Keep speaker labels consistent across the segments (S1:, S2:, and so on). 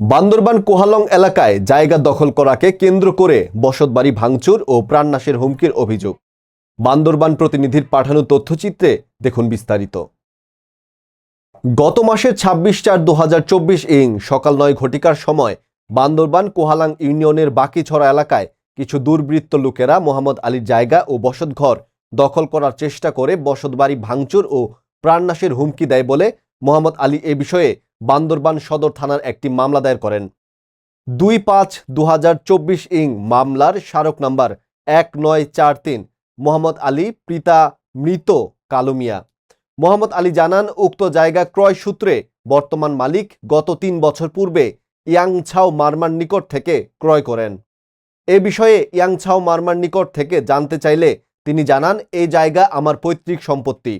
S1: বান্দরবান কোহালং এলাকায় জায়গা দখল করাকে কেন্দ্র করে বসতবাড়ি ভাঙচুর ও প্রাণনাশের হুমকির অভিযোগ। বান্দরবান প্রতিনিধির পাঠানো তথ্যচিত্রে দেখুন বিস্তারিত। গত মাসের ছাব্বিশ চার দু ইং সকাল নয় ঘটিকার সময় বান্দরবান কোহালাং ইউনিয়নের বাকিছড়া এলাকায় কিছু দুর্বৃত্ত লোকেরা মোহাম্মদ আলীর জায়গা ও বসতঘর দখল করার চেষ্টা করে বসতবাড়ি ভাঙচুর ও প্রাণনাশের হুমকি দেয় বলে মোহাম্মদ আলী এ বিষয়ে বান্দরবান সদর থানার একটি মামলা দায়ের করেন। দুই পাঁচ দু ইং মামলার স্মারক নাম্বার এক নয় চার তিন, মোহাম্মদ আলী পিতা মৃত কালুমিয়া মোহাম্মদ আলী জানান, উক্ত জায়গা ক্রয় সূত্রে বর্তমান মালিক গত তিন বছর পূর্বে ইয়াংছাও মারমার নিকট থেকে ক্রয় করেন। এ বিষয়ে ইয়াংছাও মারমার নিকট থেকে জানতে চাইলে তিনি জানান এই জায়গা আমার পৈতৃক সম্পত্তি।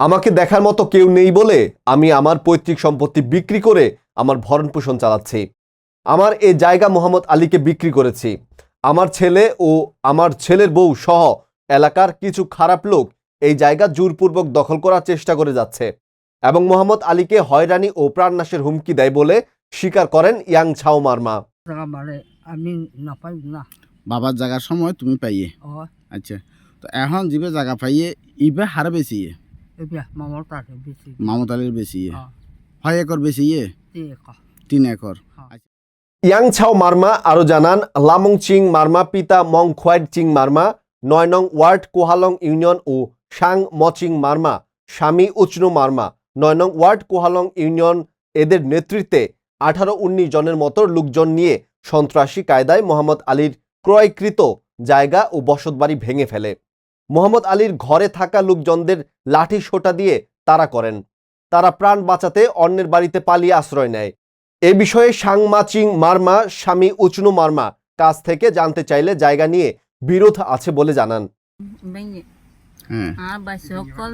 S1: আমাকে দেখার মতো কেউ নেই বলে আমি আমার পৈতৃক সম্পত্তি বিক্রি করে আমার ভরণ পোষণ চালাচ্ছি। আমার এ জায়গা মোহাম্মদ আলীকে বিক্রি করেছি। আমার ছেলে ও আমার ছেলের বউ সহ এলাকার কিছু খারাপ লোক এই জায়গা জোরপূর্বক দখল করার চেষ্টা করে যাচ্ছে এবং মোহাম্মদ আলীকে হয়রানি ও প্রাণনাশের হুমকি দেয় বলে স্বীকার করেন ইয়াং ছাও মারমা
S2: আমি নাপাই না।
S3: বাবার জায়গার সময় তুমি পাইয়ে। আচ্ছা তো এখন যিবে জায়গা পাইয়ে ইবে হারে বেশি। ইয়ে
S2: বেশি।
S3: বেশি ইয়ে?
S2: হ্যাঁ।
S3: হয় একর বেশি ইয়ে? তিন একর।
S2: হ্যাঁ।
S1: ইয়াং ছাও মারমা আরও জানান লামং চিং মারমা পিতা মং খোয়াইট চিং মারমা নয় নং ওয়ার্ড কোহালং ইউনিয়ন ও সাং মচিং মারমা স্বামী উচনু মার্মা নয় নং ওয়ার্ড কোহালং ইউনিয়ন এদের নেতৃত্বে আঠারো উনিশ জনের মতো লোকজন নিয়ে সন্ত্রাসী কায়দায় মোহাম্মদ আলীর ক্রয়কৃত জায়গা ও বসতবাড়ি ভেঙে ফেলে। মোহাম্মদ আলীর ঘরে থাকা লোকজনদের লাঠি সোটা দিয়ে তাড়া করেন। তারা প্রাণ বাঁচাতে অন্যের বাড়িতে পালিয়ে আশ্রয় নেয়। এ বিষয়ে সাংমাচিং মারমা স্বামী উচনু মারমা কাছ থেকে জানতে চাইলে জায়গা নিয়ে বিরোধ আছে বলে জানান।
S3: হ্যাঁ।
S4: আর সকল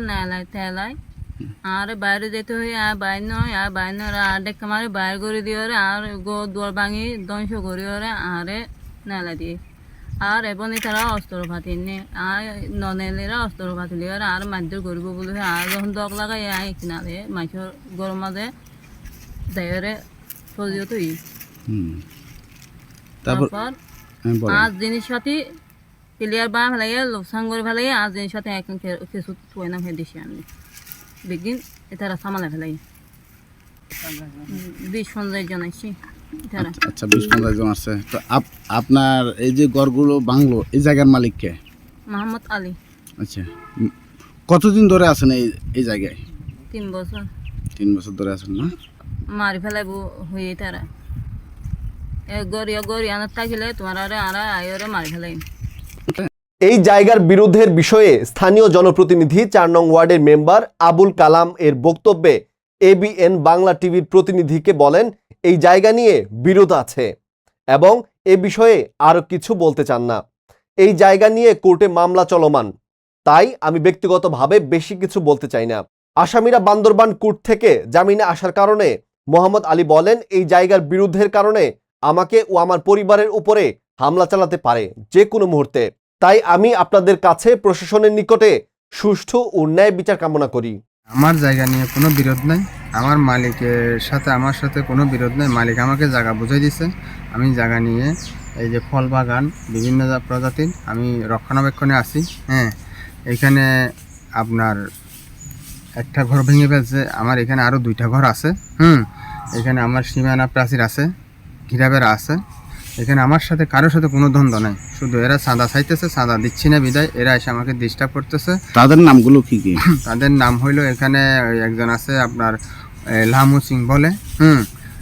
S4: বাইরে যেতে হই আর বাইর নয় আর বাইর নয় আর ডেকে মারে বাইর করে দিয়ে আর গো দুয়ার ভাঙি ধ্বংস করে ওরে আরে নেলা দিয়ে। আর এবনি তারা অস্ত্র ফাতি নে আর ননেলেরা অস্ত্র ফাতি লিয়ে ওরে আর মারধর করব বলে আর যখন দক লাগাই আই কিনারে মাছের গরম মাঝে দেয়রে সজিও তুই
S3: তারপর।
S4: আজ জিনিস সাথে প্লেয়ার বা ফেলাই লোকসান করে ফেলাই আজ জিনিস সাথে এখন কিছু তুই না ফেলে দিছি আমি বিগিন এটারা সামালা ফেলাই বিশ পঞ্চাশ জন আসছি এটারা
S3: আচ্ছা, আচ্ছা বিশ পঞ্চাশ জন আছে। তো আপনার এই যে গড়গুলো বাংলো এই জায়গার মালিককে
S4: মোহাম্মদ আলী।
S3: আচ্ছা কতদিন ধরে আছেন এই এই জায়গায়?
S4: তিন বছর।
S3: তিন বছর ধরে আছেন না?
S4: মারি ফেলাইব হয়ে তারা। এ গড়িয়া গড়িয়া না থাকিলে তোমার আরে আরা আয়রে মারি ফেলাই
S1: এই জায়গার বিরোধের বিষয়ে স্থানীয় জনপ্রতিনিধি চার নং ওয়ার্ডের মেম্বার আবুল কালাম এর বক্তব্যে এবিএন বাংলা টিভির প্রতিনিধিকে বলেন, এই জায়গা নিয়ে বিরোধ আছে এবং এ বিষয়ে আরও কিছু বলতে চান না। এই জায়গা নিয়ে কোর্টে মামলা চলমান। তাই আমি ব্যক্তিগতভাবে বেশি কিছু বলতে চাই না। আসামিরা বান্দরবান কোর্ট থেকে জামিনে আসার কারণে মোহাম্মদ আলী বলেন, এই জায়গার বিরুদ্ধের কারণে আমাকে ও আমার পরিবারের উপরে হামলা চালাতে পারে যে কোনো মুহূর্তে। তাই আমি আপনাদের কাছে প্রশাসনের নিকটে সুষ্ঠু ও ন্যায় বিচার কামনা করি।
S5: আমার জায়গা নিয়ে কোনো বিরোধ নাই। আমার মালিকের সাথে, আমার সাথে কোনো বিরোধ নাই। মালিক আমাকে জায়গা বুঝাই দিছে। আমি জায়গা নিয়ে এই যে ফল বাগান, বিভিন্ন প্রজাতির আমি রক্ষণাবেক্ষণে আছি। হ্যাঁ এখানে আপনার একটা ঘর ভেঙে ফেলছে। আমার এখানে আরও দুইটা ঘর আছে। হুম, এখানে আমার সীমানা প্রাচীর আছে ঘিরাবেরা আছে। এখানে আমার সাথে কারোর সাথে কোনো দ্বন্দ্ব নাই। শুধু এরা চাঁদা চাইতেছে চাঁদা দিচ্ছি না বিদায়। এরা এসে আমাকে ডিস্টার্ব করতেছে।
S3: তাদের নামগুলো কি কি?
S5: তাদের নাম হইল এখানে একজন আছে আপনার লামু সিং বলে হুম।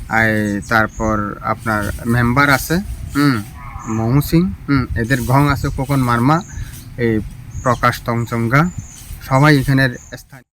S5: আর তারপর আপনার মেম্বার আছে হুম মহু সিং হুম। এদের ঘং আছে কোকন মার্মা এই প্রকাশ তংচঙ্গা সবাই এখানের স্থানীয়।